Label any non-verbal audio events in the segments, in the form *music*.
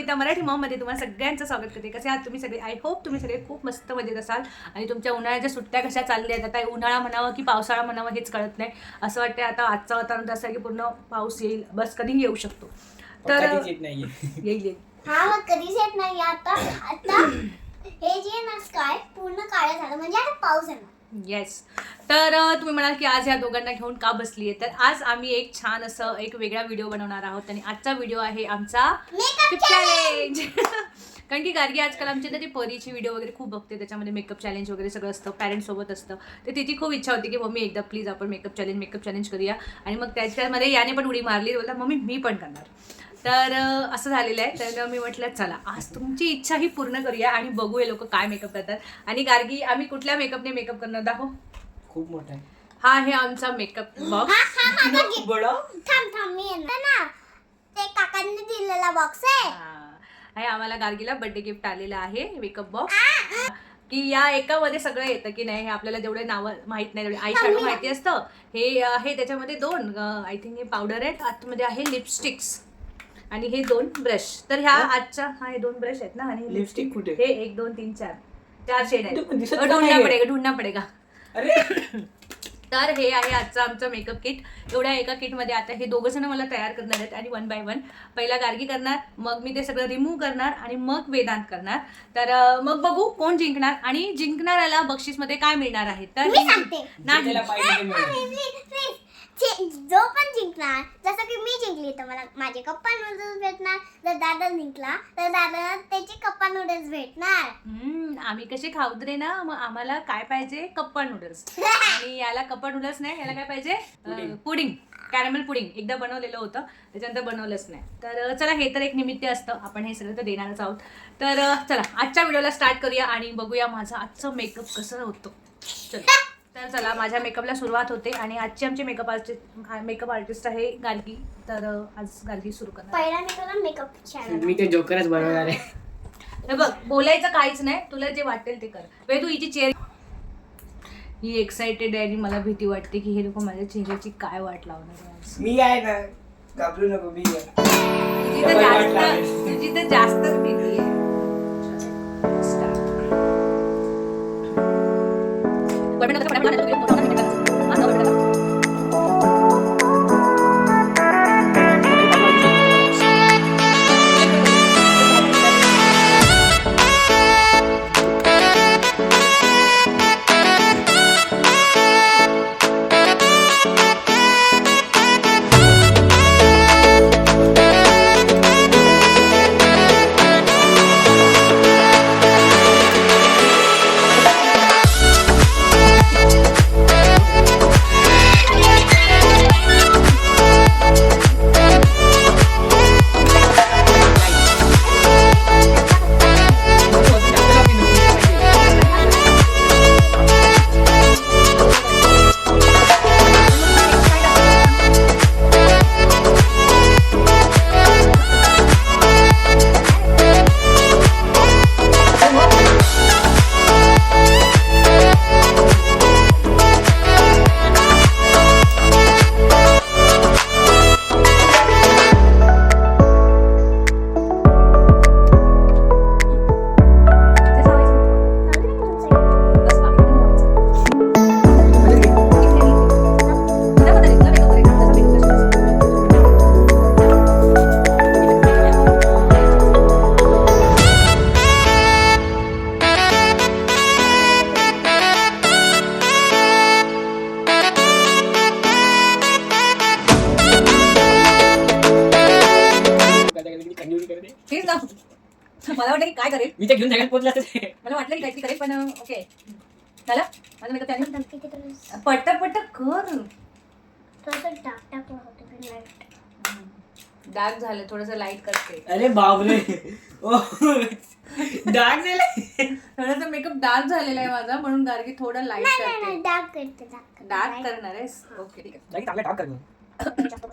कविता मराठी मॉममध्ये तुम्हाला सगळ्यांचं स्वागत करते. कसे आहात तुम्ही सगळे? आय होप तुम्ही सगळे खूप मस्त मजेत असाल. आणि तुमच्या उन्हाळ्याच्या सुट्ट्या कशा चालल्या आहेत? आता उन्हाळा म्हणावं की पावसाळा म्हणावं हेच कळत नाही. असं वाटतं आता आजचं वातावरण असं की पूर्ण पाऊस येईल. बस कधीही येऊ शकतो. तर कधीच येत नाहीये. *laughs* येईल येईल. हा मग कधीच येत नाही आता आता हे जे ना स्काय पूर्ण काळं झालं. म्हणजे आता पाऊस येणार येस तर तुम्ही म्हणाल की आज या दोघांना घेऊन का बसली आहे तर आज आम्ही एक छान असं एक वेगळा व्हिडिओ बनवणार आहोत आणि आजचा व्हिडिओ आहे आमचा चॅलेंज *laughs* कारण की गार्गी आजकाल आमची ना ती परीची व्हिडिओ वगैरे खूप बघते त्याच्यामध्ये मेकअप चॅलेंज वगैरे सगळं असतं पॅरेंट्स सोबत असतं. तर तिची खूप इच्छा होती की मम्मी एकदा प्लीज आपण मेकअप चॅलेंज मेकअप चॅलेंज करूया. आणि मग त्याच्यामध्ये याने पण उडी मारली. बोलला मम्मी मी पण करणार. तर असं झालेलं आहे. तर मी म्हटलं चला आज तुमची इच्छा ही पूर्ण करूया आणि बघू हे लोक काय मेकअप करतात. आणि गार्गी आम्ही कुठल्या मेकअपने मेकअप करणार? दाखव. खूप मोठा आहे. हा आहे आमचा मेकअप बॉक्स हा हा माझा गिफ्ट बडा. थांब थांब मी येणार. ना ते काकांनी दिलेला बॉक्स आहे. आम्हाला गार्गीला बर्थडे गिफ्ट आलेलं आहे मेकअप बॉक्स की या एकामध्ये सगळं येतं की नाही हे आपल्याला जेवढे नावं माहीत नाही तेवढे आई शॅडो माहिती असतं हे आहे त्याच्यामध्ये दोन आय थिंक हे पावडर आहेत. आतमध्ये आहे लिपस्टिक्स आणि हे दोन ब्रश. तर ह्या आजच्या हा हे दोन ब्रश आहेत ना आणि लिपस्टिक कुठे? हे एक दोन तीन चार. चार शेड तू आहेत ढूंढना? पडेगा ढूंढना पडेगा. अरे! *coughs* तर हे आहे आजचं आमचं मेकअप किट एवढ्या एका किटमध्ये आता हे दोघं जण मला तयार करणार आहेत आणि वन बाय वन पहिला गार्गी करणार मग मी ते सगळं रिमूव्ह करणार आणि मग वेदांत करणार. तर मग बघू कोण जिंकणार आणि जिंकणाऱ्याला बक्षीसमध्ये काय मिळणार आहे. तर मी सांगते. नाही. जे- पण जिंकणार जसं की मी जिंकली तर मला माझे कप्पा नूडल्स भेटणार. जर दादा जिंकला तर दादा त्याचे कप्पा नूडल्स भेटणार. हम्म, आम्ही कसे खाऊदरे ना? मग आम्हाला काय पाहिजे? कप्पा नूडल्स *laughs* आणि याला कप्पा नूडल्स नाही याला काय पाहिजे? पुडिंग. पुडिंग. कॅरमेल पुडिंग एकदा बनवलेलं होतं त्याच्यानंतर बनवलंच नाही. तर अं, चला हे तर एक निमित्त असतं. आपण हे सगळं तर देणारच आहोत. तर अं, चला आजच्या व्हिडिओला स्टार्ट करूया आणि बघूया माझं आजचं मेकअप कसं होतं. चला. तर चला माझ्या मेकअपला सुरुवात होते आणि आजची आमची मेकअप आर्टिस्ट मेकअप आर्टिस्ट आहे गार्गी तर आज गार्गी सुरू करणार पहिला मी तुला मेकअप चॅनल मी ते जोकरच बनवणार आहे हे बघ बोलायचं काहीच नाही तुला जे वाटेल ते कर वे तू हिची चेअर ही एक्साइटेड आहे आणि मला भीती वाटते की हे लोक माझ्या चेहऱ्याची काय वाट लावणार आहे आज. मी आहे ना घाबरू नको मी आहे. तुझी तर जास्त? तुझी तर जास्तच भीती आहे मला वाटलं की काय करेल? मी ते घेऊन पोहोचला असते. मला वाटलं की काहीतरी करेल पण ओके झालं माझं मेकअप त्याने पटक पटक कर थोडंसं डाक टाकलं होतं पण light. डार्क झालं थोडस लाइट करते अरे बापरे. ओ, डाग झाले थोडस मेकअप डार्क झालेला आहे माझा म्हणून गार्गी थोडं लाइट नाही नाही करते नाही डार्क करते डार्क डार्क करणार आहेस? ओके ठीक आहे. कर. जास्त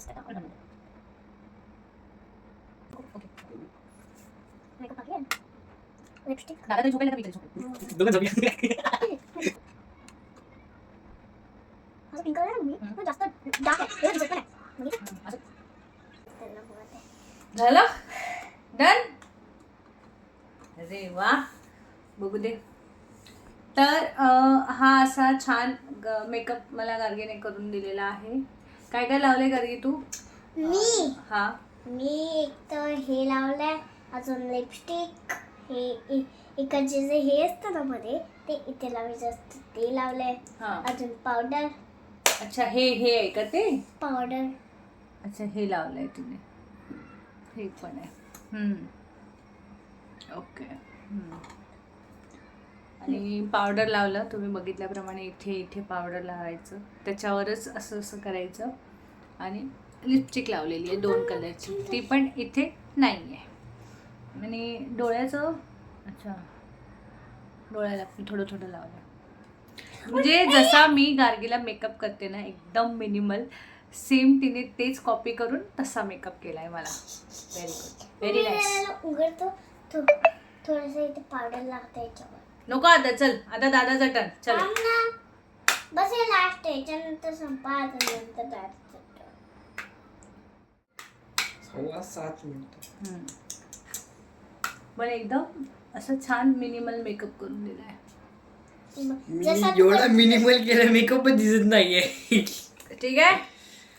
टाकलं. दादा तरी झोपेल का झोपेल दोघं झोपले. असं मी, पण जास्त आहे. एवढं पण आहे. झालं डन अरे वा बघू दे तर हा असा छान मेकअप मला गार्गेने करून दिलेला आहे काय काय लावले गार्गे तू मी हा मी एक तर हे लावलंय अजून लिपस्टिक हे इकडचे जे हे असतं ना मध्ये ते इथे लावायचं असतं ते लावलंय. हा. अजून पावडर अच्छा हे हे आहे का ते? पावडर अच्छा हे लावलंय तिने हे पण आहे. हम्म. ओके. हम्म. आणि पावडर लावलं तुम्ही बघितल्याप्रमाणे इथे इथे पावडर लावायचं. त्याच्यावरच असं असं करायचं. आणि लिपस्टिक लावलेली आहे दोन कलरची ती पण इथे नाही आहे आणि डोळ्याचं अच्छा. डोळ्याला पण थोडं थोडं लावलं. म्हणजे जसा मी गार्गीला मेकअप करते ना एकदम मिनिमल सेम तिने तेच कॉपी करून तसा मेकअप केलाय मला. व्हेरी गुड व्हेरी नाईस उघडतो थोडंसं इथे पावडर लागतं याच्यावर. नको आता चल. आता दादाचा टर्न चल. थांब ना. बस हे लास्ट आहे. याच्यानंतर संपा. आता नंतर. सव्वा सात मिनिटं. पण एकदम असं छान मिनिमल मेकअप करून मी जसा तू एवढा मिनिमल केलं मेकअप दिसत नाहीये. ठीक आहे?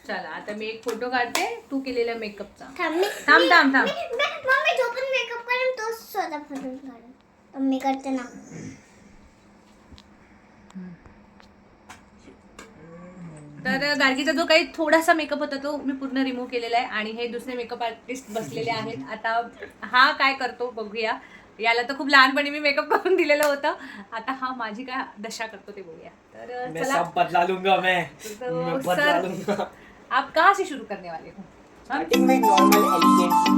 चला आता मी एक फोटो काढते. तू केलेल्या मेकअपचा थांब मी थांब थांब थांब. मी- मी- मम्मी जो पण मेकअप करेन तो स्वतः फोटो काढेन तर मी करते ना. तर गार्गीचा जो काही थोडासा मेकअप होता तो मी पूर्ण रिमूव्ह केलेला आहे आणि हे दुसरे मेकअप आर्टिस्ट बसलेले आहेत. आता हा काय करतो बघूया. याला तर खूप लहानपणी मी मेकअप करून दिलेलं होतं. आता हा माझी काय दशा करतो ते बघूया. तर मैं चला. सब बदला लूंगा मैं. तो मैं बदला सर- लूंगा आप कहाँ से शुरू करने वाले हो? हाँ? स्टार्टिंग में नॉर्मल एलिगेंट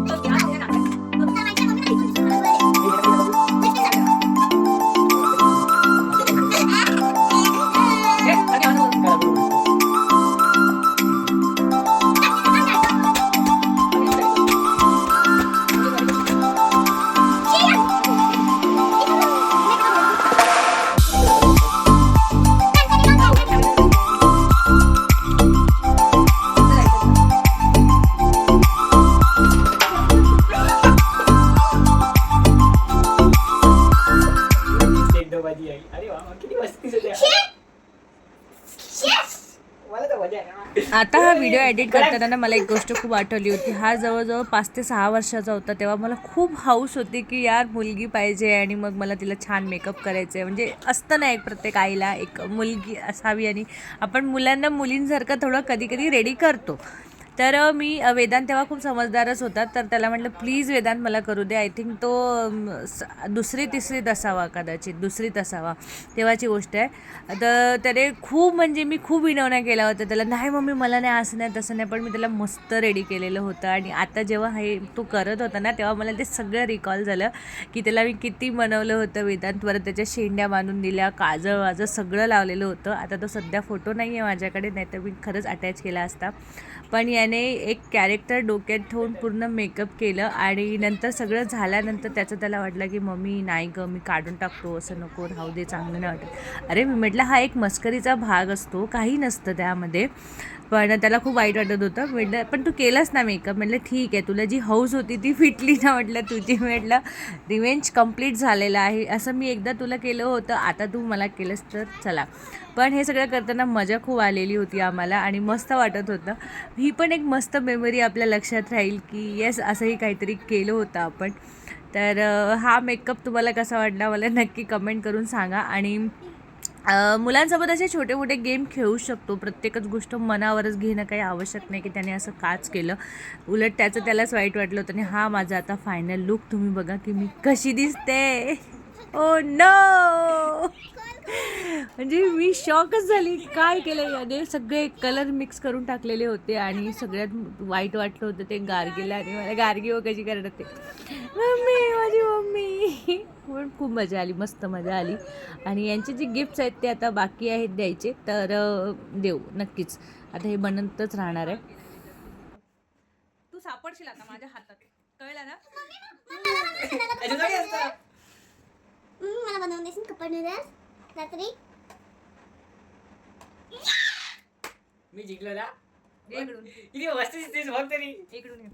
व्हिडिओ एडिट करताना मला एक गोष्ट खूप आठवली होती. हा जवळजवळ पाच ते सहा वर्षाचा होता तेव्हा मला खूप हाऊस होती की यार मुलगी पाहिजे आणि मग मला तिला छान मेकअप करायचं आहे म्हणजे असतं ना एक प्रत्येक आईला एक मुलगी असावी आणि आपण मुलांना मुलींसारखं थोडं कधी कधी रेडी करतो. तर मी वेदांत तेव्हा खूप समजदारच होता. तर त्याला म्हटलं प्लीज वेदांत मला करू दे. आय थिंक तो स- दुसरी तिसरीत असावा कदाचित दुसरीत असावा तेव्हाची गोष्ट आहे. तर त्याने खूप म्हणजे मी खूप विनवण्या केला होता त्याला नाही मम्मी मला नाही असं नाही तसं नाही. पण मी त्याला मस्त रेडी केलेलं होतं. आणि आता जेव्हा हे तो करत होता ना तेव्हा मला ते सगळं रिकॉल झालं की त्याला मी किती बनवलं होतं वेदांतवर त्याच्या शेंड्या बांधून दिल्या काजळ वाजळ सगळं लावलेलं होतं. आता तो सध्या फोटो नाही आहे माझ्याकडे नाही तर मी खरंच अटॅच केला असता. पण याने एक कॅरेक्टर डोक्यात ठेवून पूर्ण मेकअप केलं आणि नंतर सगळं झाल्यानंतर त्याचं त्याला वाटलं की मम्मी नाही गं मी काढून टाकतो असं नको राहू दे चांगलं नाही वाटत. अरे मी म्हटलं हा एक मस्करीचा भाग असतो काही नसतं त्यामध्ये. पण त्याला खूप वाईट वाटत होतं. म्हटलं पण तू केलंस ना मेकअप म्हटलं ठीक आहे. तुला जी हौस होती ती फिटली ना. म्हटलं तुझी म्हटलं रिवेंज कंप्लीट झालेलं आहे. असं मी एकदा तुला केलं होतं. आता तू मला केलंस तर चला. पण हे सगळं करताना मजा खूप आलेली होती आम्हाला आणि मस्त वाटत होतं. ही पण एक मस्त मेमरी आपल्या लक्षात राहील की येस असंही काहीतरी केलं होतं आपण. तर हा मेकअप तुम्हाला कसा वाटला मला नक्की कमेंट करून सांगा आणि मुलांसोबत असे छोटे मोठे गेम खेळू शकतो. प्रत्येकच गोष्ट मनावरच घेणं काही आवश्यक नाही की त्याने असं काच केलं. उलट त्याचं त्यालाच वाईट वाटलं होतं आणि हा माझा आता फायनल लुक तुम्ही बघा की मी कशी दिसते. Oh ओ नो म्हणजे मी शॉकच झाली काय केलं याने सगळे कलर मिक्स करून टाकलेले होते आणि सगळ्यात वाईट वाटलं होतं ते गार्गीला आणि मला गार्गी व कशी करत होते. मम्मी माझी मम्मी. पण खूप मजा आली मस्त मजा आली. आणि यांचे जे गिफ्ट्स आहेत ते आता बाकी आहेत द्यायचे तर देऊ नक्कीच. आता हे बनतच राहणार आहे. तू सापडशील आता माझ्या हातात. कळलं ना? मला बनवून देशील रात्री? मी जिंकलो ना. इकडून. किती दिसतेस बघ तरी. इकडून ये.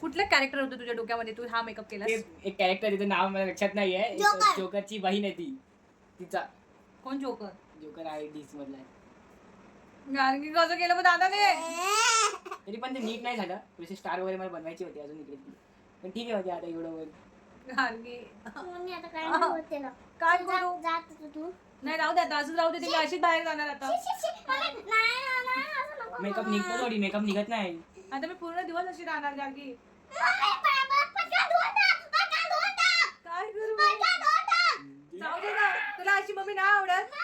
कुठलं कॅरेक्टर होतं तुझ्या डोक्यामध्ये? तू हा मेकअप ते केलास? एक कॅरेक्टर तिचं नाव मला लक्षात नाहीये. एक जोकर. जोकरची बहीण आहे ती. तिचा. कोण जोकर जोकर आहे डीस मधला. गार्गी कसं केलं मग दादाने? तरी पण ते नीट नाही झालं. स्टार वगैरे मला बनवायची होती अजून इकडे. पण ठीक आहे होती आता एवढं वर गार्गी मम्मी आता काय नाही होत त्याला. काय तू जा- करू? जात तू तू नाही राहू दे आता असंच राहू दे ते अशीच बाहेर जाणार आता शी, शी, शी. मम्मी, नाही ना, नाही, असं नको मेकअप. निघतो थोडी मेकअप निघत नाही आता मी पूर्ण दिवस अशी राहणार गार्गी मम्मी, बाबा, पटकन धुवून टाक, पटकन धुवून टाक, काय करू पटकन धुवून टाक. जाऊ दे ना तुला अशी मम्मी नाही आवडत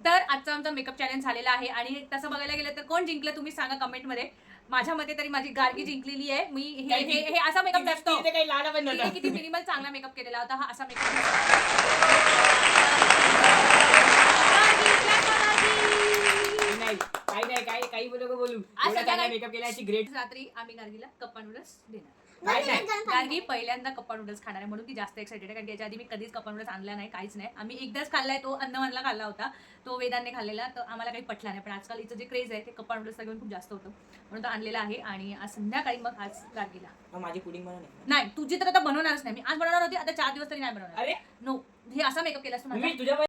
तर आजचा आमचा मेकअप चॅलेंज झालेला आहे आणि तसं बघायला गेलं तर कोण जिंकलं तुम्ही सांगा कमेंटमध्ये माझ्या मते तरी माझी गार्गी जिंकलेली आहे. मी हे हे हे असा मेकअप नसतो. तिथे काही लाला पण तिने नव्हता. किती मिनिमल चांगला मेकअप केलेला होता हा असा मेकअप नाही काही नाही काही काही बोलू बोलू. आज एवढा चांगला मेकअप केला याची ग्रेट रात्री आम्ही गार्गीला कप्पा नूडल्स देणार. काय नाही. जण गार्गी पहिल्यांदा कप्पा नूडल्स खाणार आहे म्हणून ती जास्त एक्साइटेड आहे कारण की याच्या आधी मी कधीच कप्पा नूडल्स आणला नाही काहीच नाही. आम्ही एकदाच खाल्लाय तो अन्नवनला खाल्ला होता. तो वेदांनी खाल्लेला तर आम्हाला काही पटला नाही. पण आजकाल इथं जे क्रेज आहे ते कप्पा नूडल्सला घेऊन खूप जास्त होतं. म्हणून तो आणलेला आहे आणि आज संध्याकाळी मग आज गार्गीला मग माझी पुडिंग बनव नाही तुझी तर आता बनवणारच नाही. मी आज बनवणार होती आता चार दिवस तरी नाही बनवणार. अरे! नो हे असा मेकअप केलास तू माझा मी तुझ्या